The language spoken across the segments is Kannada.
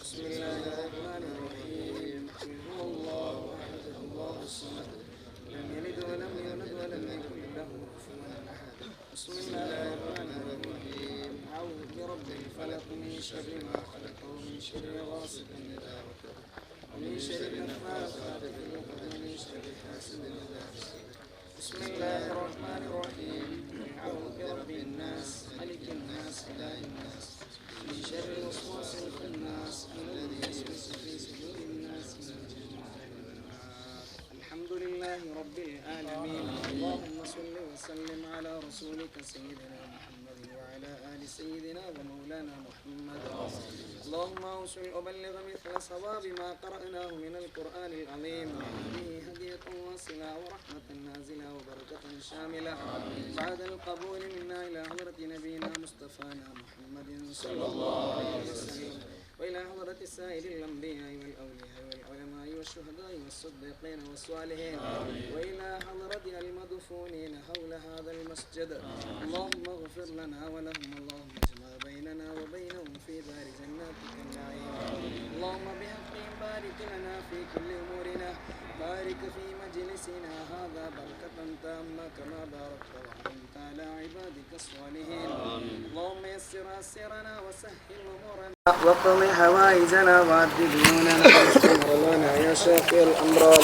بسم الله الرحمن الرحيم. هو الله أحد الله الصمد لم يلد ولم يولد ولم يكن له كفوا أحد بسم الله الرحمن الرحيم أعوذ برب الفلق من شر ما خلق ومن شر غاسق إذا وقب ومن شر النفاثات في ومن شر حاسد إذا حسد بسم الله الرحمن الرحيم أعوذ برب الناس ملك الناس إله الناس. من شر الوسواس الخناس الذي يوسوس في صدور الناس. من الحمد لله رب العالمين. اللهم صل وسلم على رسولك سيدنا محمد. وعلى آل سيدنا ومولانا محمد. اللهم اوصل وبلغ مثل صواب ما قرأناه من القرآن العظيم. به هدية واصلة ورحمة نازلة وبركة شاملة. بعد القبول منا إلى حضرة نبينا مصطفانا محمد صلى الله عليه وسلم. وإلى حضرة سائر الأنبياء والأولياء والعلماء والشهداء والصديقين والصالحين. وإلى حضرة المدفونين حول هذا المسجد. اللهم اغفر لنا ولهم. اللهم اجمع بيننا وبينهم في دار جناتك النعيم. اللهم بحقهم بارك لنا في كل أمورنا. بارك في مجلسنا. هذا بركة تامة كما باركت وأنت على عبادك الصالحين. اللهم يسر أسرنا وسهل أمورنا. واقض حوائجنا وعد ديوننا واستغفر لنا يا شافي الأمراض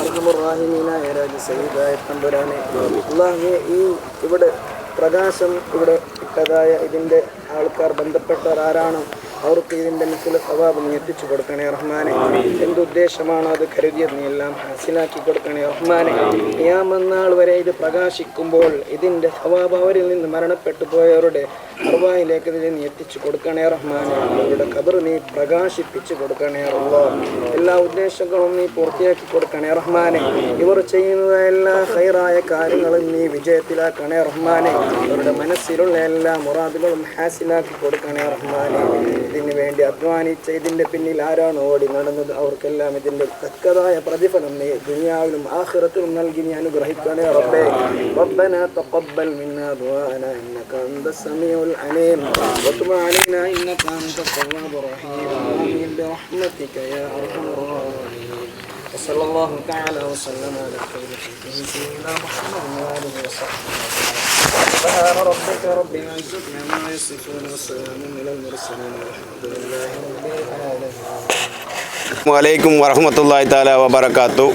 أرحم الراحمين يا രാജ സയ്യിദായ തമ്പുരാനെ അള്ളാഹുവെ ഈ ഇവിടെ പ്രകാശം ഇവിടെ ഇട്ടതായ ഇതിൻ്റെ ആൾക്കാർ ബന്ധപ്പെട്ടവർ ആരാണോ അവർക്ക് ഇതിൻ്റെ മിസ്സിലെ സ്വഭാവം നീ എത്തിച്ചു കൊടുക്കണേ റഹ്മാനെ എന്തുദ്ദേശമാണോ അത് കരുതിയത് നീ എല്ലാം ഹാസിലാക്കി കൊടുക്കണേ റഹ്മാനെ യാമന്നാൾ വരെ ഇത് പ്രകാശിക്കുമ്പോൾ ഇതിൻ്റെ സ്വഭാവം അവരിൽ നിന്ന് മരണപ്പെട്ടു പോയവരുടെ അർവായിലേക്ക് ഇതിനെ നീ എത്തിച്ചു കൊടുക്കണേ റഹ്മാനെ അവരുടെ ഖബർ നീ പ്രകാശിപ്പിച്ചു കൊടുക്കണേ റഹ്മാ എല്ലാ ഉദ്ദേശങ്ങളും നീ പൂർത്തിയാക്കി കൊടുക്കണേ റഹ്മാനെ ഇവർ ചെയ്യുന്ന എല്ലാ ഹൈറായ കാര്യങ്ങളും നീ വിജയത്തിലാക്കണേ റഹ്മാനെ അവരുടെ മനസ്സിലുള്ള എല്ലാ മുറാദുകളും ഹാസിലാക്കി കൊടുക്കണേ റഹ്മാനെ ഇതിന് വേണ്ടി അധ്വാനിച്ച ഇതിന്റെ പിന്നിൽ ആരാണ് ഓടി നടന്നത് അവർക്കെല്ലാം ഇതിന്റെ തക്കതായ പ്രതിഫലം നീ ദുനിയാവിലും ആഖിറത്തിലും നൽകി നീ അനുഗ്രഹിക്കണേ റബ്ബേ ربنا تقبل منا دعاءنا انك انت السميع العليم عليم وتب علينا إنك أنت التواب الرحيم. آمين برحمتك يا أرحم الراحمين. وصلى الله تعالى وسلم على خير خلقه سيدنا محمد وآله وصحبه سبحان ربك رب العزة عما يصفون وسلام على المرسلين والحمد لله رب العالمين. السلام عليكم ورحمة الله تعالى وبركاته.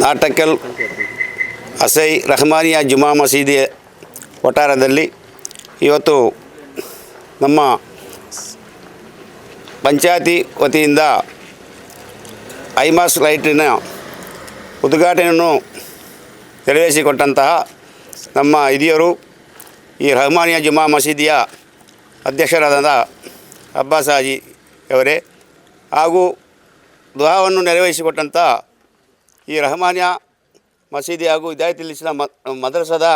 ناتكل أسي رحمانيا ജുമാ മസീദ് ಒಟ್ಟಾರದಲ್ಲಿ ಇವತ್ತು ನಮ್ಮ ಪಂಚಾಯತಿ ವತಿಯಿಂದ ಐಮಾಸ್ ಲೈಟಿನ ಉದ್ಘಾಟನೆಯನ್ನು ನೆರವೇರಿಸಿಕೊಟ್ಟಂತಹ ನಮ್ಮ ಹಿರಿಯರು ಈ ರಹಮಾನಿಯಾ ಜುಮಾ ಮಸೀದಿಯ ಅಧ್ಯಕ್ಷರಾದ ಅಬ್ಬಾಸ್ ಹಾಜಿ ಅವರೇ ಹಾಗೂ ದುಹಾವನ್ನು ನೆರವೇರಿಸಿಕೊಟ್ಟಂಥ ಈ ರಹಮಾನಿಯಾ ಮಸೀದಿ ಹಾಗೂ ಹಿದಾಯತುಲ್ ಇಸ್ಲಾಂ ಮದ್ರಸದ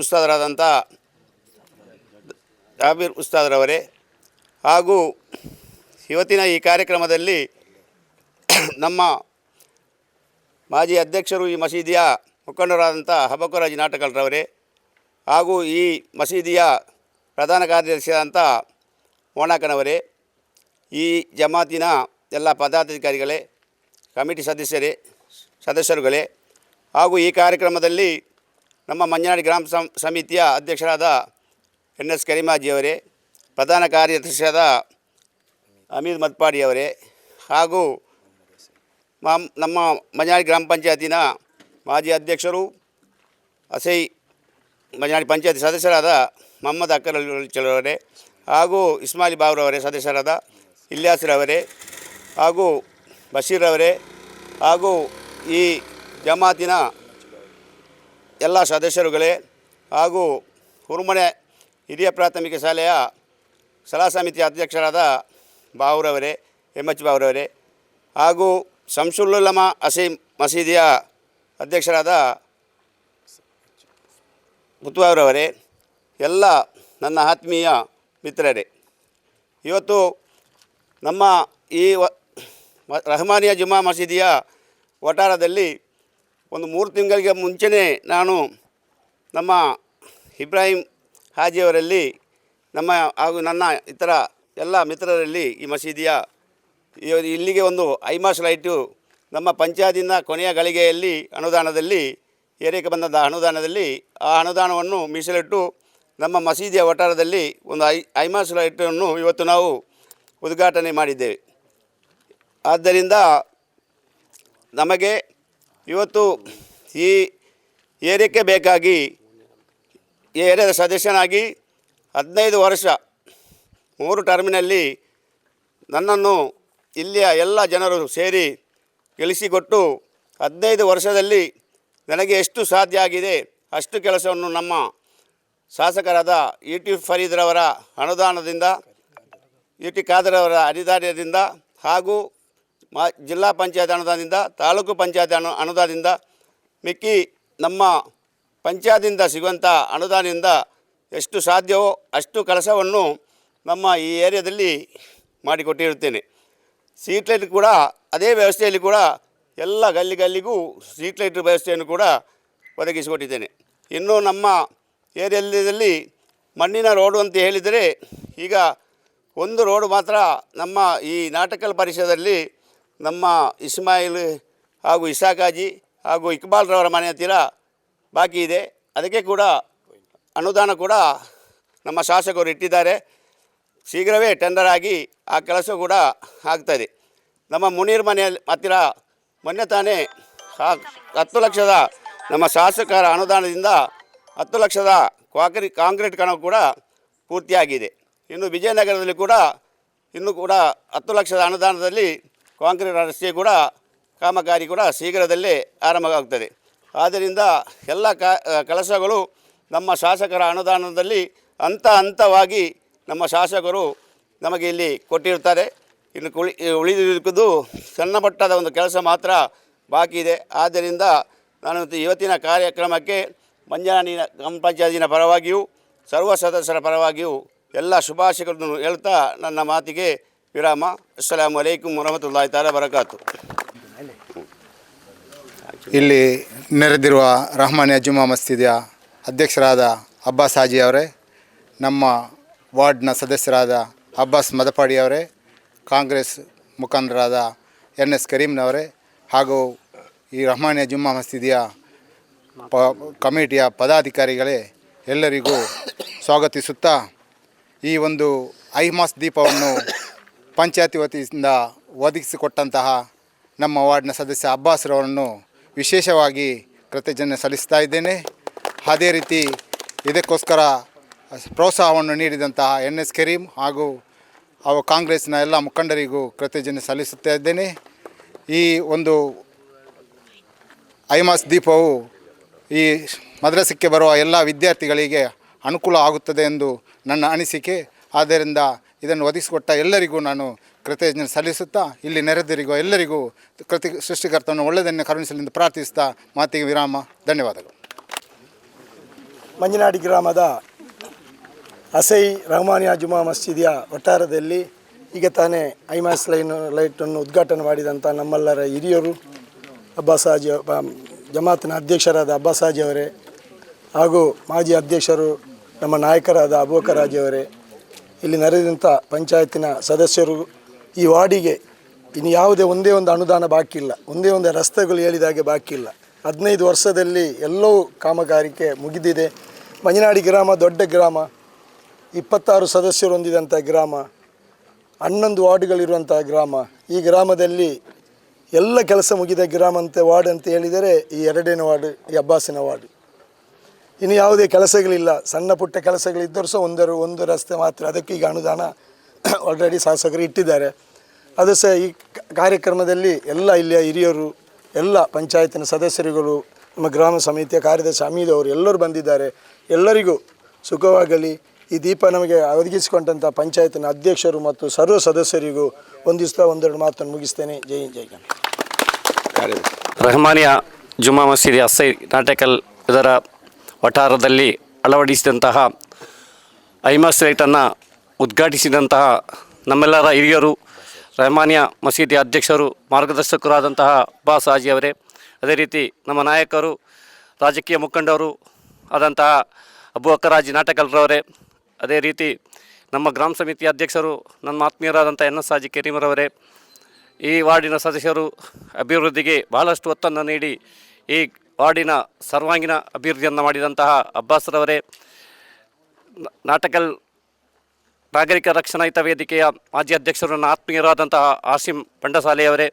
ಉಸ್ತಾದರಾದಂಥ ಜಾಬೀರ್ ಉಸ್ತಾದ್ರವರೇ. ಹಾಗೂ ಇವತ್ತಿನ ಈ ಕಾರ್ಯಕ್ರಮದಲ್ಲಿ ನಮ್ಮ ಮಾಜಿ ಅಧ್ಯಕ್ಷರು ಈ ಮಸೀದಿಯ ಮುಖಂಡರಾದಂಥ ಹಬಕುರಾಜ್ ನಾಟಕಲ್ರವರೇ. ಹಾಗೂ ಈ ಮಸೀದಿಯ ಪ್ರಧಾನ ಕಾರ್ಯದರ್ಶಿಯಾದಂಥ ಮೋಣಾಕನವರೇ. ಈ ಜಮಾತಿನ ಎಲ್ಲ ಪದಾಧಿಕಾರಿಗಳೇ, ಕಮಿಟಿ ಸದಸ್ಯರೇ, ಸದಸ್ಯರುಗಳೇ. ಹಾಗೂ ಈ ಕಾರ್ಯಕ್ರಮದಲ್ಲಿ ನಮ್ಮ ಮಂಜನಾಡಿ ಗ್ರಾಮ ಸಮಿತಿಯ ಅಧ್ಯಕ್ಷರಾದ ಎನ್ ಎಸ್ ಕರಿಮಾಜಿಯವರೇ ಪ್ರಧಾನ ಕಾರ್ಯದರ್ಶಿಯಾದ ಅಮೀದ್ ಮತ್ಪಾಡಿಯವರೇ ಹಾಗೂ ಮಾಮ್, ನಮ್ಮ ಮಂಜನಾಡಿ ಗ್ರಾಮ ಪಂಚಾಯತಿನ ಮಾಜಿ ಅಧ್ಯಕ್ಷರು, ಅಸೈ ಮಂಜನಾಡಿ ಪಂಚಾಯತಿ ಸದಸ್ಯರಾದ ಮೊಹಮ್ಮದ್ ಅಕ್ಕರ್ ಚಲವರೇ ಹಾಗೂ ಇಸ್ಮಾಲಿ ಬಾವ್ರವರೇ ಸದಸ್ಯರಾದ ಇಲ್ಯಾಸ್ರವರೇ ಹಾಗೂ ಬಶೀರವರೇ ಹಾಗೂ ಈ ಜಮಾತಿನ ಎಲ್ಲ ಸದಸ್ಯರುಗಳೇ ಹಾಗೂ ಹುರುಮನೆ ಹಿರಿಯ ಪ್ರಾಥಮಿಕ ಶಾಲೆಯ ಸಲಹಾ ಸಮಿತಿ ಅಧ್ಯಕ್ಷರಾದ ಬಾವುರವರೇ ಎಂ ಎಚ್ ಬಾವುರವರೇ ಹಾಗೂ ಶಂಸುಲ್ಲಮ ಅಸೀಂ ಮಸೀದಿಯ ಅಧ್ಯಕ್ಷರಾದ ಮುತ್ತುವರವರೇ ಎಲ್ಲ ನನ್ನ ಆತ್ಮೀಯ ಮಿತ್ರರೇ. ಇವತ್ತು ನಮ್ಮ ಈ ವ ರಹಮಾನಿಯ ಜುಮಾ ಮಸೀದಿಯ ವಟಾರದಲ್ಲಿ ಒಂದು ಮೂರು ತಿಂಗಳಿಗೆ ಮುಂಚೆನೇ ನಾನು ನಮ್ಮ ಇಬ್ರಾಹಿಂ ಹಾಜಿಯವರಲ್ಲಿ ನಮ್ಮ ಹಾಗೂ ನನ್ನ ಇತರ ಎಲ್ಲ ಮಿತ್ರರಲ್ಲಿ ಈ ಮಸೀದಿಯ ಇಲ್ಲಿಗೆ ಒಂದು ಐಮಾಸ್ ಲೈಟು ನಮ್ಮ ಪಂಚಾಯತಿನ ಕೊನೆಯ ಗಳಿಗೆಯಲ್ಲಿ ಅನುದಾನದಲ್ಲಿ ಏರಿಕೆ ಬಂದಂಥ ಅನುದಾನದಲ್ಲಿ ಆ ಅನುದಾನವನ್ನು ಮೀಸಲಿಟ್ಟು ನಮ್ಮ ಮಸೀದಿಯ ವಠಾರದಲ್ಲಿ ಒಂದು ಐ, ಐಮಾಸ್ ಲೈಟನ್ನು ಇವತ್ತು ನಾವು ಉದ್ಘಾಟನೆ ಮಾಡಿದ್ದೇವೆ. ಆದ್ದರಿಂದ ನಮಗೆ ಇವತ್ತು ಈ ಏರಿಕೆ ಬೇಕಾಗಿ ಏರಿಯಾದ ಸದಸ್ಯನಾಗಿ ಹದಿನೈದು ವರ್ಷ ಮೂರು ಟರ್ಮಿನಲ್ಲಿ ನನ್ನನ್ನು ಇಲ್ಲಿಯ ಎಲ್ಲ ಜನರು ಸೇರಿ ಗೆಲ್ಲಿಸಿಕೊಟ್ಟು ಹದಿನೈದು ವರ್ಷದಲ್ಲಿ ನನಗೆ ಎಷ್ಟು ಸಾಧ್ಯ ಆಗಿದೆ, ಅಷ್ಟು ಕೆಲಸವನ್ನು ನಮ್ಮ ಶಾಸಕರಾದ ಇ ಟಿ ಫರೀದ್ರವರ ಅನುದಾನದಿಂದ ಇ ಟಿ ಖಾದರವರ ಅನಿದಾರ್ಯದಿಂದ ಹಾಗೂ ಮಾ ಜಿಲ್ಲಾ ಪಂಚಾಯತ್ ಅನುದಾನದಿಂದ, ತಾಲೂಕು ಪಂಚಾಯತ್ ಅನು, ಅನುದಾನದಿಂದ, ಮಿಕ್ಕಿ ನಮ್ಮ ಪಂಚಾಯತಿಂದ ಸಿಗುವಂಥ ಅನುದಾನದಿಂದ ಎಷ್ಟು ಸಾಧ್ಯವೋ ಅಷ್ಟು ಕೆಲಸವನ್ನು ನಮ್ಮ ಈ ಏರಿಯಾದಲ್ಲಿ ಮಾಡಿಕೊಟ್ಟಿರುತ್ತೇನೆ. ಸೀಟ್ ಲೈಟ್ ಕೂಡ ಅದೇ ವ್ಯವಸ್ಥೆಯಲ್ಲಿ ಕೂಡ ಎಲ್ಲ ಗಲ್ಲಿ ಗಲ್ಲಿಗೂ ಸ್ಟ್ರೀಟ್ ಲೈಟ್ ವ್ಯವಸ್ಥೆಯನ್ನು ಕೂಡ ಒದಗಿಸಿಕೊಟ್ಟಿದ್ದೇನೆ. ಇನ್ನು ನಮ್ಮ ಏರಿಯಾದಲ್ಲಿ ಮಣ್ಣಿನ ರೋಡು ಅಂತ ಹೇಳಿದರೆ ಈಗ ಒಂದು ರೋಡು ಮಾತ್ರ ನಮ್ಮ ಈ ನಾಟಕಲ್ ಪರಿಸರದಲ್ಲಿ ನಮ್ಮ ಇಸ್ಮಾಯಿಲ್ ಹಾಗೂ ಇಸಾಕಾಜಿ ಹಾಗೂ ಇಕ್ಬಾಲ್ರವರ ಮನೆ ಹತ್ತಿರ ಬಾಕಿ ಇದೆ. ಅದಕ್ಕೆ ಕೂಡ ಅನುದಾನ ಕೂಡ ನಮ್ಮ ಶಾಸಕರು ಇಟ್ಟಿದ್ದಾರೆ. ಶೀಘ್ರವೇ ಟೆಂಡರ್ ಆಗಿ ಆ ಕೆಲಸ ಕೂಡ ಆಗ್ತದೆ. ನಮ್ಮ ಮುನೀರ್ ಮನೆಯಲ್ಲಿ ಹತ್ತಿರ ಮೊನ್ನೆ ತಾನೇ ಹತ್ತು ಲಕ್ಷದ ನಮ್ಮ ಶಾಸಕರ ಅನುದಾನದಿಂದ ಹತ್ತು ಲಕ್ಷದ ಕ್ವಾಕ್ರಿ ಕಾಂಕ್ರೀಟ್ ಕಣ ಕೂಡ ಪೂರ್ತಿಯಾಗಿದೆ. ಇನ್ನು ವಿಜಯನಗರದಲ್ಲಿ ಕೂಡ ಇನ್ನೂ ಕೂಡ ಹತ್ತು ಲಕ್ಷದ ಅನುದಾನದಲ್ಲಿ ಕಾಂಕ್ರೀಟ್ ರಸ್ತೆ ಕೂಡ, ಕಾಮಗಾರಿ ಕೂಡ ಶೀಘ್ರದಲ್ಲೇ ಆರಂಭವಾಗ್ತದೆ ಆದ್ದರಿಂದ ಎಲ್ಲ ಕೆಲಸಗಳು ನಮ್ಮ ಶಾಸಕರ ಅನುದಾನದಲ್ಲಿ ಹಂತ ಹಂತವಾಗಿ ನಮ್ಮ ಶಾಸಕರು ನಮಗೆ ಇಲ್ಲಿ ಕೊಟ್ಟಿರ್ತಾರೆ ಇನ್ನು ಕುಳಿ ಉಳಿದಿರುವುದು ಸಣ್ಣ ಮಟ್ಟದ ಒಂದು ಕೆಲಸ ಮಾತ್ರ ಬಾಕಿ ಇದೆ. ಆದ್ದರಿಂದ ನಾನು ಇವತ್ತಿನ ಕಾರ್ಯಕ್ರಮಕ್ಕೆ ಮಂಜಾನಿನ ಗ್ರಾಮ ಪಂಚಾಯತಿನ ಪರವಾಗಿಯೂ, ಸರ್ವ ಸದಸ್ಯರ ಪರವಾಗಿಯೂ ಎಲ್ಲ ಶುಭಾಶಯಗಳನ್ನು ಹೇಳ್ತಾ ನನ್ನ ಮಾತಿಗೆ ವಿರಾಮ. ಅಸ್ಸಲಾಮು ಅಲೈಕುಮ್ ವರಹಮತುಲ್ಲಾಹಿ ತಾಲ ಬರಕಾತು ಇಲ್ಲಿ ನೆರೆದಿರುವ ರಹಮಾನ್ ಜುಮಾ ಮಸ್ಜಿದಿಯ ಅಧ್ಯಕ್ಷರಾದ ಅಬ್ಬಾಸ್ ಹಾಜಿ ಅವರೇ, ನಮ್ಮ ವಾರ್ಡ್ನ ಸದಸ್ಯರಾದ ಅಬ್ಬಾಸ್ ಮದಪಾಡಿ ಅವರೇ, ಕಾಂಗ್ರೆಸ್ ಮುಖಂಡರಾದ ಎನ್ ಎಸ್ ಕರೀಂನವರೇ ಹಾಗೂ ಈ ರಹಮಾನಿಯ ಜುಮ್ಮಾ ಮಸ್ತಿದಿಯ ಪ, ಕಮಿಟಿಯ ಪದಾಧಿಕಾರಿಗಳೇ ಎಲ್ಲರಿಗೂ ಸ್ವಾಗತಿಸುತ್ತಾ ಈ ಒಂದು ಐಮಾಸ್ ದೀಪವನ್ನು ಪಂಚಾಯತಿ ವತಿಯಿಂದ ಒದಗಿಸಿಕೊಟ್ಟಂತಹ ನಮ್ಮ ವಾರ್ಡ್ನ ಸದಸ್ಯ ಅಬ್ಬಾಸ್ರವರನ್ನು ವಿಶೇಷವಾಗಿ ಕೃತಜ್ಞತೆ ಸಲ್ಲಿಸ್ತಾ ಇದ್ದೇನೆ. ಅದೇ ರೀತಿ ಇದಕ್ಕೋಸ್ಕರ ಪ್ರೋತ್ಸಾಹವನ್ನು ನೀಡಿದಂತಹ ಎನ್ ಎಸ್ ಕರೀಂ ಹಾಗೂ ಅವು ಕಾಂಗ್ರೆಸ್ನ ಎಲ್ಲ ಮುಖಂಡರಿಗೂ ಕೃತಜ್ಞತೆ ಸಲ್ಲಿಸುತ್ತಾ ಇದ್ದೇನೆ. ಈ ಒಂದು ಐಮಾಸ್ ದೀಪವು ಈ ಮದ್ರಸಕ್ಕೆ ಬರುವ ಎಲ್ಲ ವಿದ್ಯಾರ್ಥಿಗಳಿಗೆ ಅನುಕೂಲ ಆಗುತ್ತದೆ ಎಂದು ನನ್ನ ಅನಿಸಿಕೆ. ಆದ್ದರಿಂದ ಇದನ್ನು ಒದಗಿಸಿಕೊಟ್ಟ ಎಲ್ಲರಿಗೂ ನಾನು ಕೃತಜ್ಞತೆ ಸಲ್ಲಿಸುತ್ತಾ, ಇಲ್ಲಿ ನೆರೆದಿರುವ ಎಲ್ಲರಿಗೂ ಕೃತಿ ಸೃಷ್ಟಿಕರ್ತನ ಒಳ್ಳೆಯದನ್ನು ಕರುಣಿಸಲೆಂದು ಪ್ರಾರ್ಥಿಸ್ತಾ, ಮಾತಿಗೆ ವಿರಾಮ, ಧನ್ಯವಾದಗಳು. ಮಂಜನಾಡಿ ಗ್ರಾಮದ ಅಸೈ ರಹಮಾನಿಯಾ ಜುಮಾ ಮಸೀದಿಯ ವಠಾರದಲ್ಲಿ ಈಗ ತಾನೇ ಐಮಾಸ್ ಲೈನ್, ಲೈಟನ್ನು ಉದ್ಘಾಟನೆ ಮಾಡಿದಂಥ ನಮ್ಮೆಲ್ಲರ ಹಿರಿಯರು ಅಬ್ಬಾಸ್ ಹಾಜಿ ಬ- ಜಮಾತಿನ ಅಧ್ಯಕ್ಷರಾದ ಅಬ್ಬಾಸ್ ಹಾಜಿ ಅವರೇ ಹಾಗೂ ಮಾಜಿ ಅಧ್ಯಕ್ಷರು ನಮ್ಮ ನಾಯಕರಾದ ಅಬೂಕರಾಜಿ ಅವರೇ. ಇಲ್ಲಿ ನೆರೆದಂಥ ಪಂಚಾಯತಿನ ಸದಸ್ಯರು ಈ ವಾರ್ಡಿಗೆ ಇನ್ನು ಯಾವುದೇ ಒಂದೇ ಒಂದು ಅನುದಾನ ಬಾಕಿ ಇಲ್ಲ. ಒಂದೇ ಒಂದು ರಸ್ತೆಗಳು ಹೇಳಿದಾಗೆ ಬಾಕಿ ಇಲ್ಲ. ಹದಿನೈದು ವರ್ಷದಲ್ಲಿ ಎಲ್ಲವೂ ಕಾಮಗಾರಿಕೆ ಮುಗಿದಿದೆ. ಮಂಜನಾಡಿ ಗ್ರಾಮ ದೊಡ್ಡ ಗ್ರಾಮ, ಇಪ್ಪತ್ತಾರು ಸದಸ್ಯರು ಹೊಂದಿದಂಥ ಗ್ರಾಮ, ಹನ್ನೊಂದು ವಾರ್ಡ್ಗಳಿರುವಂಥ ಗ್ರಾಮ. ಈ ಗ್ರಾಮದಲ್ಲಿ ಎಲ್ಲ ಕೆಲಸ ಮುಗಿದ ಗ್ರಾಮ ಅಂತ ವಾರ್ಡ್ ಅಂತ ಹೇಳಿದರೆ ಈ ಎರಡನೇ ವಾರ್ಡ್, ಈ ಅಬ್ಬಾಸಿನ ವಾರ್ಡ್. ಇನ್ನು ಯಾವುದೇ ಕೆಲಸಗಳಿಲ್ಲ, ಸಣ್ಣ ಪುಟ್ಟ ಕೆಲಸಗಳಿದ್ದರೂ ಸಹ ಒಂದರು, ಒಂದು ರಸ್ತೆ ಮಾತ್ರ, ಅದಕ್ಕೆ ಈಗ ಅನುದಾನ ಆಲ್ರೆಡಿ ಶಾಸಕರು ಇಟ್ಟಿದ್ದಾರೆ. ಅದು ಸಹ ಈ ಕಾರ್ಯಕ್ರಮದಲ್ಲಿ ಎಲ್ಲ ಇಲ್ಲಿಯ ಹಿರಿಯರು, ಎಲ್ಲ ಪಂಚಾಯತಿನ ಸದಸ್ಯರುಗಳು, ನಮ್ಮ ಗ್ರಾಮ ಸಮಿತಿಯ ಕಾರ್ಯದರ್ಶಿ ಅಮೀದ್ ಅವರು ಎಲ್ಲರೂ ಬಂದಿದ್ದಾರೆ. ಎಲ್ಲರಿಗೂ ಸುಖವಾಗಲಿ. ಈ ದೀಪ ನಮಗೆ ಒದಗಿಸಿಕೊಂಡಂಥ ಪಂಚಾಯತಿನ ಅಧ್ಯಕ್ಷರು ಮತ್ತು ಸರ್ವ ಸದಸ್ಯರಿಗೂ ಒಂದಿಸ್ತಾ ಒಂದೆರಡು ಮಾತನ್ನು ಮುಗಿಸ್ತೇನೆ. ಜೈ ಜೈ ರಹಮಾನಿಯ ಜುಮಾ ಮಸೀದಿ ಅಸೈ ನಾಟಕಲ್ ಇದರ ವಠಾರದಲ್ಲಿ ಅಳವಡಿಸಿದಂತಹ ಐಮಾಸ್ ಲೈಟನ್ನು ಉದ್ಘಾಟಿಸಿದಂತಹ ನಮ್ಮೆಲ್ಲರ ಹಿರಿಯರು, ರಹಮಾನಿಯ ಮಸೀದಿ ಅಧ್ಯಕ್ಷರು, ಮಾರ್ಗದರ್ಶಕರಾದಂತಹ ಅಬ್ಬಾಸ್ ಹಾಜಿ ಅವರೇ, ಅದೇ ರೀತಿ ನಮ್ಮ ನಾಯಕರು, ರಾಜಕೀಯ ಮುಖಂಡರು ಆದಂತಹ ಅಬುವಕ್ಕರಾಜಿ ನಾಟಕಲ್ರವರೇ, ಅದೇ ರೀತಿ ನಮ್ಮ ಗ್ರಾಮ ಸಮಿತಿ ಅಧ್ಯಕ್ಷರು ನನ್ನ ಆತ್ಮೀಯರಾದಂಥ ಎನ್ ಎಸ್ ಹಾಜಿ ಕೆರಿಮರವರೇ, ಈ ವಾರ್ಡಿನ ಸದಸ್ಯರು, ಅಭಿವೃದ್ಧಿಗೆ ಬಹಳಷ್ಟು ಒತ್ತನ್ನು ನೀಡಿ ಈ ವಾರ್ಡಿನ ಸರ್ವಾಂಗೀಣ ಅಭಿವೃದ್ಧಿಯನ್ನು ಮಾಡಿದಂತಹ ಅಬ್ಬಾಸ್ರವರೇ ನಾಟಕಲ್ ನಾಗರಿಕ ರಕ್ಷಣಾ ಹಿತ ವೇದಿಕೆಯ ಮಾಜಿ ಅಧ್ಯಕ್ಷರು ನನ್ನ ಆತ್ಮೀಯರಾದಂತಹ ಆಸಿಂ ಬಂಡಸಾಲೆಯವರೇ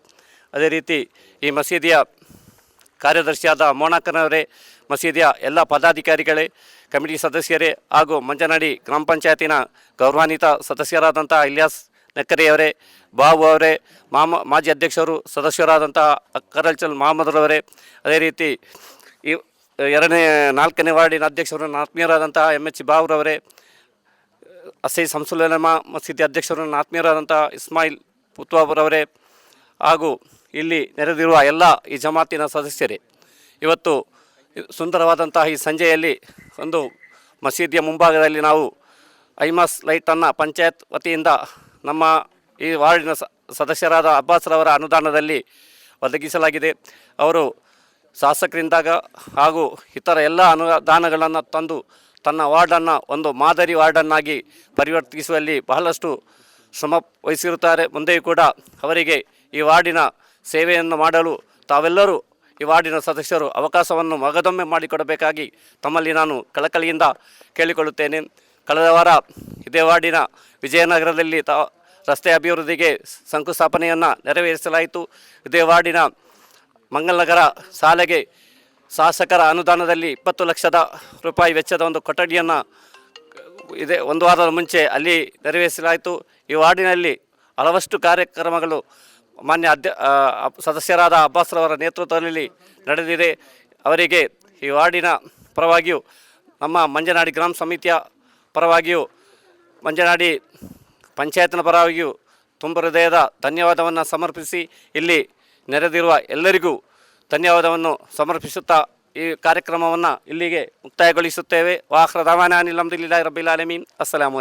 ಅದೇ ರೀತಿ ಈ ಮಸೀದಿಯ ಕಾರ್ಯದರ್ಶಿಯಾದ ಮೋನಾಕನವರೇ ಮಸೀದಿಯ ಎಲ್ಲ ಪದಾಧಿಕಾರಿಗಳೇ, ಕಮಿಟಿ ಸದಸ್ಯರೇ ಹಾಗೂ ಮಂಜನಾಡಿ ಗ್ರಾಮ ಪಂಚಾಯತಿನ ಗೌರವಾನ್ವಿತ ಸದಸ್ಯರಾದಂತಹ ಇಲಿಯಾಸ್ ನೆಕ್ಕರೆಯವರೇ ಬಾಬು ಅವರೇ, ಮಾಮ, ಮಾಜಿ ಅಧ್ಯಕ್ಷರು ಸದಸ್ಯರಾದಂಥ ಕರಲ್ಚಲ್ ಮಹಮ್ಮದ್ರವರೇ ಅದೇ ರೀತಿ ಈ ಎರಡನೇ, ನಾಲ್ಕನೇ ವಾರ್ಡಿನ ಅಧ್ಯಕ್ಷರು, ಆತ್ಮೀಯರಾದಂತಹ ಎಂ ಎಚ್ ಬಾಬುರವರೇ ಅಸೈ ಸಂಸುಲಮ ಮಸೀದಿ ಅಧ್ಯಕ್ಷರು, ಆತ್ಮೀಯರಾದಂತಹ ಇಸ್ಮಾಯಿಲ್ ಪುತ್ವಾಬರವರೇ ಹಾಗೂ ಇಲ್ಲಿ ನೆರೆದಿರುವ ಎಲ್ಲ ಈ ಜಮಾತಿನ ಸದಸ್ಯರೇ. ಇವತ್ತು ಸುಂದರವಾದಂತಹ ಈ ಸಂಜೆಯಲ್ಲಿ ಒಂದು ಮಸೀದಿಯ ಮುಂಭಾಗದಲ್ಲಿ ನಾವು ಐಮಾಸ್ ಲೈಟನ್ನು ಪಂಚಾಯತ್ ವತಿಯಿಂದ ನಮ್ಮ ಈ ವಾರ್ಡಿನ ಸದಸ್ಯರಾದ ಅಬ್ಬಾಸ್ರವರ ಅನುದಾನದಲ್ಲಿ ಒದಗಿಸಲಾಗಿದೆ. ಅವರು ಶಾಸಕರಿಂದಾಗ ಹಾಗೂ ಇತರ ಎಲ್ಲ ಅನುದಾನಗಳನ್ನು ತಂದು ತನ್ನ ವಾರ್ಡನ್ನು ಒಂದು ಮಾದರಿ ವಾರ್ಡನ್ನಾಗಿ ಪರಿವರ್ತಿಸುವಲ್ಲಿ ಬಹಳಷ್ಟು ಶ್ರಮ ವಹಿಸಿರುತ್ತಾರೆ. ಮುಂದೆಯೂ ಕೂಡ ಅವರಿಗೆ ಈ ವಾರ್ಡಿನ ಸೇವೆಯನ್ನು ಮಾಡಲು ತಾವೆಲ್ಲರೂ ಈ ವಾರ್ಡಿನ ಸದಸ್ಯರು ಅವಕಾಶವನ್ನು ಮಗದೊಮ್ಮೆ ಮಾಡಿಕೊಡಬೇಕಾಗಿ ತಮ್ಮಲ್ಲಿ ನಾನು ಕಳಕಳಿಯಿಂದ ಕೇಳಿಕೊಳ್ಳುತ್ತೇನೆ. ಕಳೆದ ವಾರ ಇದೇ ವಿಜಯನಗರದಲ್ಲಿ ತ, ರಸ್ತೆ ಅಭಿವೃದ್ಧಿಗೆ ಶಂಕುಸ್ಥಾಪನೆಯನ್ನು ನೆರವೇರಿಸಲಾಯಿತು. ಇದೇ ವಾರ್ಡಿನ ಮಂಗಲನಗರ ಶಾಲೆಗೆ ಶಾಸಕರ ಅನುದಾನದಲ್ಲಿ ಇಪ್ಪತ್ತು ಲಕ್ಷದ ರೂಪಾಯಿ ವೆಚ್ಚದ ಒಂದು ಕೊಠಡಿಯನ್ನು ಇದೆ, ಒಂದು ವಾರದ ಮುಂಚೆ ಅಲ್ಲಿ ನೆರವೇರಿಸಲಾಯಿತು. ಈ ವಾರ್ಡಿನಲ್ಲಿ ಹಲವಷ್ಟು ಕಾರ್ಯಕ್ರಮಗಳು ಮಾನ್ಯ ಅಧ್ಯ ಸದಸ್ಯರಾದ ಅಬ್ಬಾಸ್ರವರ ನೇತೃತ್ವದಲ್ಲಿ ನಡೆದಿದೆ. ಅವರಿಗೆ ಈ ವಾರ್ಡಿನ ಪರವಾಗಿಯೂ ನಮ್ಮ ಮಂಜನಾಡಿ ಗ್ರಾಮ ಸಮಿತಿಯ ಪರವಾಗಿಯೂ ಮಂಜನಾಡಿ ಪಂಚಾಯತ್ನ ಪರವಾಗಿಯೂ ತುಂಬ ಹೃದಯದ ಧನ್ಯವಾದವನ್ನು ಸಮರ್ಪಿಸಿ ಇಲ್ಲಿ ನೆರೆದಿರುವ ಎಲ್ಲರಿಗೂ ಧನ್ಯವಾದವನ್ನು ಸಮರ್ಪಿಸುತ್ತಾ ಈ ಕಾರ್ಯಕ್ರಮವನ್ನು ಇಲ್ಲಿಗೆ ಮುಕ್ತಾಯಗೊಳಿಸುತ್ತೇವೆ. ವಾಹ್ರ ದವಾನ ಅನಿಲ್ ಅಹಮದುಲ್ಲಿಲ್ಲಾಹಿ ರಬ್ಬಿಲ್ ಅಸ್ಸಲಾಮು